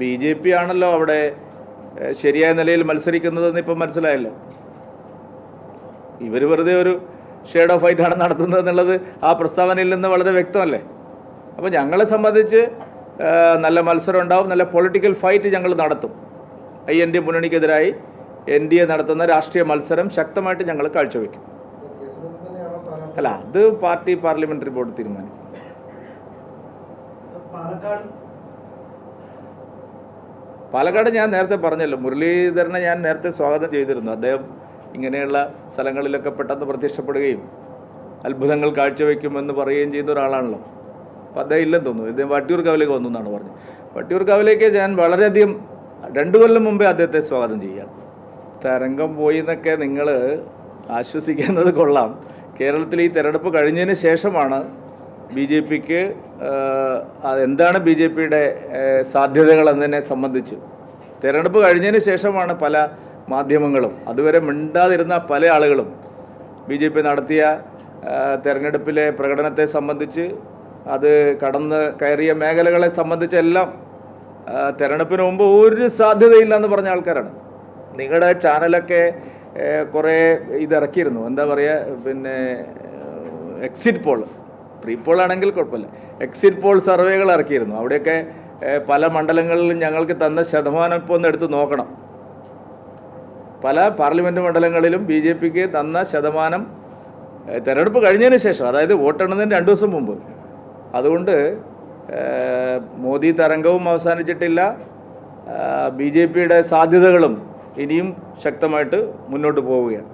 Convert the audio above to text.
B J P ആണല്ലോ അവിടെ ശരിയായ നിലയിൽ മത്സരിക്കുന്നതെന്ന് ഇപ്പം മനസ്സിലായല്ലോ. ഇവർ വെറുതെ ഒരു ഷെയ്ഡ് ഓഫ് ആണ് നടത്തുന്നത് എന്നുള്ളത് ആ പ്രസ്താവനയിൽ നിന്ന് വളരെ വ്യക്തമല്ലേ? അപ്പോൾ ഞങ്ങളെ സംബന്ധിച്ച് നല്ല മത്സരം ഉണ്ടാവും നല്ല പൊളിറ്റിക്കൽ ഫൈറ്റ് ഞങ്ങൾ നടത്തും. ഐ എൻ ഡി മുന്നണിക്കെതിരായി എൻ ഡി എ നടത്തുന്ന രാഷ്ട്രീയ മത്സരം ശക്തമായിട്ട് ഞങ്ങൾ കാഴ്ചവെക്കും. അല്ല അത് പാർട്ടി പാർലമെന്ററി ബോർഡ് തീരുമാനിക്കും. പാലക്കാട് ഞാൻ നേരത്തെ പറഞ്ഞല്ലോ മുരളീധരനെ ഞാൻ നേരത്തെ സ്വാഗതം ചെയ്തിരുന്നു. അദ്ദേഹം ഇങ്ങനെയുള്ള സ്ഥലങ്ങളിലൊക്കെ പെട്ടെന്ന് പ്രത്യക്ഷപ്പെടുകയും അത്ഭുതങ്ങൾ കാഴ്ചവെക്കുമെന്ന് പറയുകയും ചെയ്യുന്ന ഒരാളാണല്ലോ. അപ്പോൾ അദ്ദേഹം ഇല്ലെന്ന് തോന്നുന്നു. ഇദ്ദേഹം വട്ടിയൂർക്കാവിലേക്ക് വന്നു എന്നാണ് പറഞ്ഞത്. വട്ടിയൂർക്കാവിലേക്ക് ഞാൻ വളരെയധികം രണ്ടു കൊല്ലം മുമ്പേ അദ്ദേഹത്തെ സ്വാഗതം ചെയ്യാം തരംഗം പോയി എന്നൊക്കെ നിങ്ങൾ ആശ്വസിക്കുന്നത് കൊള്ളാം. കേരളത്തിൽ ഈ തെരഞ്ഞെടുപ്പ് കഴിഞ്ഞതിന് ശേഷമാണ് ബി ജെ പിക്ക് എന്താണ് ബി ജെ പിയുടെ സാധ്യതകൾ എന്നതിനെ സംബന്ധിച്ച് തെരഞ്ഞെടുപ്പ് കഴിഞ്ഞതിന് ശേഷമാണ് പല മാധ്യമങ്ങളും അതുവരെ മിണ്ടാതിരുന്ന പല ആളുകളും ബി ജെ പി നടത്തിയ തെരഞ്ഞെടുപ്പിലെ പ്രകടനത്തെ സംബന്ധിച്ച് അത് കടന്ന് കയറിയ മേഖലകളെ സംബന്ധിച്ചെല്ലാം തെരഞ്ഞെടുപ്പിന് മുമ്പ് ഒരു സാധ്യതയില്ല എന്ന് പറഞ്ഞ ആൾക്കാരാണ്. നിങ്ങളുടെ ചാനലൊക്കെ കുറേ ഇതിറക്കിയിരുന്നു. എന്താ പറയുക പിന്നെ എക്സിറ്റ് പോൾ പ്രീ പോൾ ആണെങ്കിൽ കുഴപ്പമില്ല എക്സിറ്റ് പോൾ സർവേകൾ ഇറക്കിയിരുന്നു. അവിടെയൊക്കെ പല മണ്ഡലങ്ങളിലും ഞങ്ങൾക്ക് തന്ന ശതമാനം ഇപ്പോൾ ഒന്ന് എടുത്ത് നോക്കണം. പല പാർലമെന്റ് മണ്ഡലങ്ങളിലും ബി ജെ പിക്ക് തന്ന ശതമാനം തിരഞ്ഞെടുപ്പ് കഴിഞ്ഞതിന് ശേഷം അതായത് വോട്ടെണ്ണുന്നതിന് രണ്ട് ദിവസം മുമ്പ്. അതുകൊണ്ട് മോദി തരംഗവും അവസാനിച്ചിട്ടില്ല. ബി ജെ പിയുടെ സാധ്യതകളും ഇനിയും ശക്തമായിട്ട് മുന്നോട്ട് പോവുകയാണ്.